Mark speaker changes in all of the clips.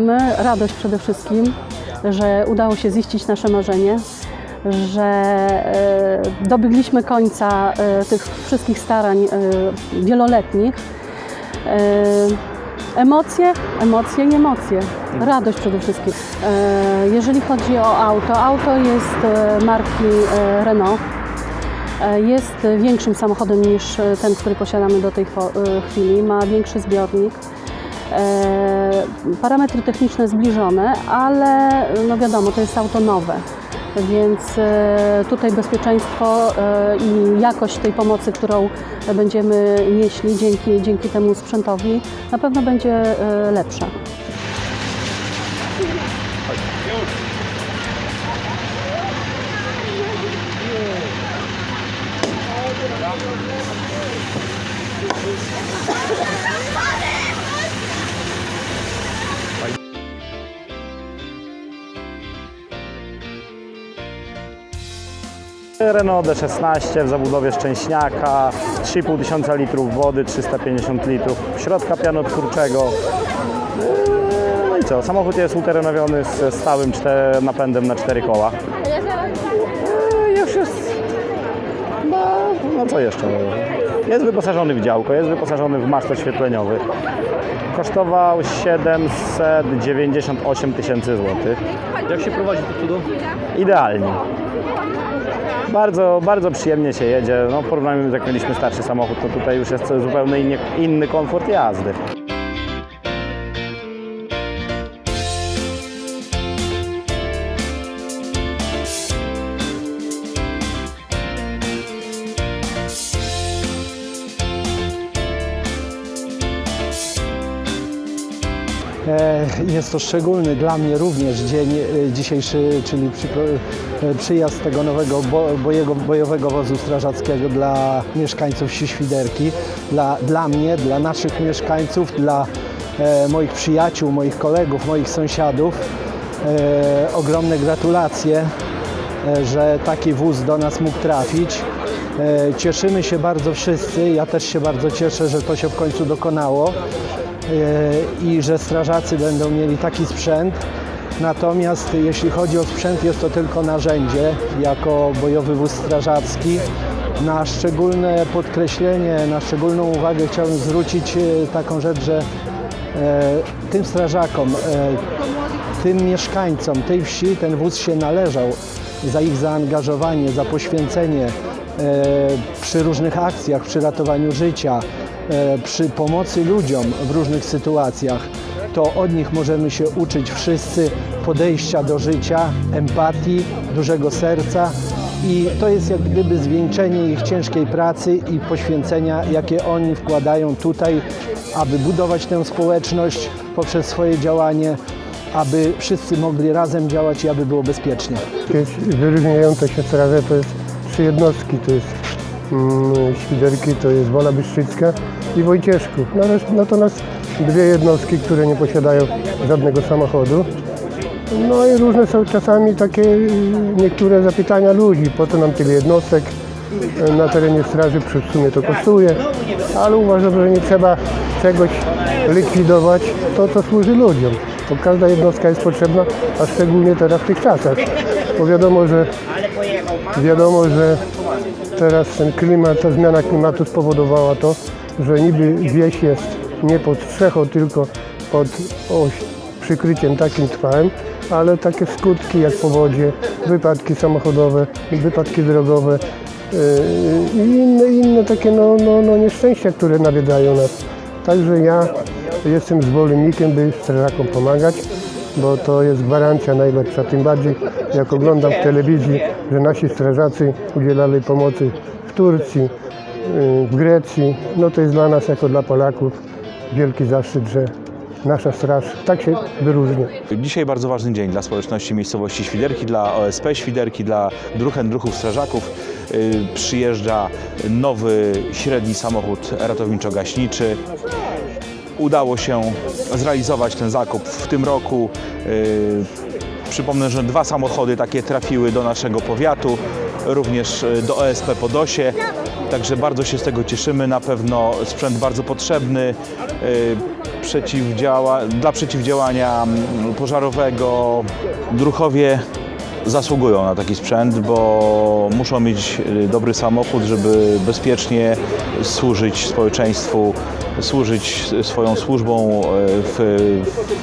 Speaker 1: My radość przede wszystkim, że udało się ziścić nasze marzenie, że e, dobiegliśmy końca e, tych wszystkich starań e, wieloletnich. Emocje, emocje i emocje. Radość przede wszystkim. Jeżeli chodzi o auto, auto jest marki Renault. Jest większym samochodem niż ten, który posiadamy do tej chwili. Ma większy zbiornik. E, Parametry techniczne zbliżone, ale no wiadomo, to jest auto nowe. Więc e, tutaj bezpieczeństwo e, i jakość tej pomocy, którą będziemy nieśli dzięki, dzięki temu sprzętowi, na pewno będzie lepsza.
Speaker 2: Renault D16 w zabudowie szczęśniaka, 3,5 tysiąca litrów wody, 350 litrów środka pianotwórczego. No i co, samochód jest uterenowiony z stałym napędem na cztery koła. Eee, Już jest, no, no co jeszcze? Jest wyposażony w działko, jest wyposażony w maszt oświetleniowy. Kosztował 798 tysięcy złotych.
Speaker 3: Jak się prowadzi to cudo?
Speaker 2: Idealnie. Bardzo, bardzo przyjemnie się jedzie. No, z jak mieliśmy starszy samochód, to tutaj już jest zupełnie inny komfort jazdy.
Speaker 4: Jest to szczególny dla mnie również dzień e, dzisiejszy, czyli e, przyjazd tego nowego bojowego wozu strażackiego dla mieszkańców wsi Świderki, dla, dla mnie, dla naszych mieszkańców, dla e, moich przyjaciół, moich kolegów, moich sąsiadów. E, ogromne gratulacje, e, że taki wóz do nas mógł trafić. E, Cieszymy się bardzo wszyscy, ja też się bardzo cieszę, że to się w końcu dokonało e, i że strażacy będą mieli taki sprzęt. Natomiast jeśli chodzi o sprzęt, jest to tylko narzędzie jako bojowy wóz strażacki. Na szczególne podkreślenie, na szczególną uwagę chciałbym zwrócić e, taką rzecz, że e, tym strażakom, e, tym mieszkańcom tej wsi ten wóz się należał za ich zaangażowanie, za poświęcenie e, przy różnych akcjach, przy ratowaniu życia, e, przy pomocy ludziom w różnych sytuacjach. To od nich możemy się uczyć wszyscy podejścia do życia, empatii, dużego serca i to jest jak gdyby zwieńczenie ich ciężkiej pracy i poświęcenia, jakie oni wkładają tutaj, aby budować tę społeczność poprzez swoje działanie, aby wszyscy mogli razem działać i aby było bezpiecznie.
Speaker 5: Wyróżniające się straże to jest trzy jednostki, to jest Świderki, to jest Wola Bystrzycka i Wojcieszków. Natomiast- Natomiast dwie jednostki, które nie posiadają żadnego samochodu. No i różne są czasami takie y, niektóre zapytania ludzi, po co nam tyle jednostek y, na terenie straży, przy sumie to kosztuje, ale uważam, że nie trzeba czegoś likwidować, to co służy ludziom. Bo każda jednostka jest potrzebna, a szczególnie teraz w tych czasach. Bo wiadomo, że wiadomo, że teraz ten klimat, ta zmiana klimatu spowodowała to, że niby wieś jest nie pod strzechą, tylko pod oś, przykryciem takim trwałym, ale takie skutki jak powodzie, wypadki samochodowe, wypadki drogowe yy, i inne, inne takie no, no, no nieszczęścia, które nawiedzają nas. Także ja jestem zwolennikiem, by strażakom pomagać, bo to jest gwarancja najlepsza. Tym bardziej jak oglądam w telewizji, że nasi strażacy udzielali pomocy w Turcji, yy, w Grecji. No to jest dla nas jako dla Polaków wielki zaszczyt, że nasza straż tak się wyróżnia.
Speaker 3: Dzisiaj bardzo ważny dzień dla społeczności miejscowości Świderki, dla OSP Świderki, dla druhen druhów strażaków. Y, Przyjeżdża nowy średni samochód ratowniczo-gaśniczy. Udało się zrealizować ten zakup w tym roku. Y, Przypomnę, że dwa samochody takie trafiły do naszego powiatu, również y, do OSP Podosie. Także bardzo się z tego cieszymy. Na pewno sprzęt bardzo potrzebny y, przeciwdziała, dla przeciwdziałania mm, pożarowego. Druchowie zasługują na taki sprzęt, bo muszą mieć y, dobry samochód, żeby bezpiecznie służyć społeczeństwu, służyć swoją służbą y, w,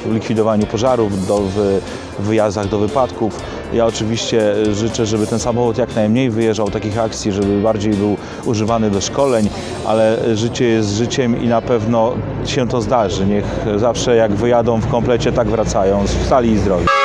Speaker 3: w likwidowaniu pożarów, do, w wyjazdach do wypadków. Ja oczywiście życzę, żeby ten samochód jak najmniej wyjeżdżał takich akcji, żeby bardziej był używany do szkoleń, ale życie jest życiem i na pewno się to zdarzy. Niech zawsze jak wyjadą w komplecie, tak wracają, stali i zdrowi.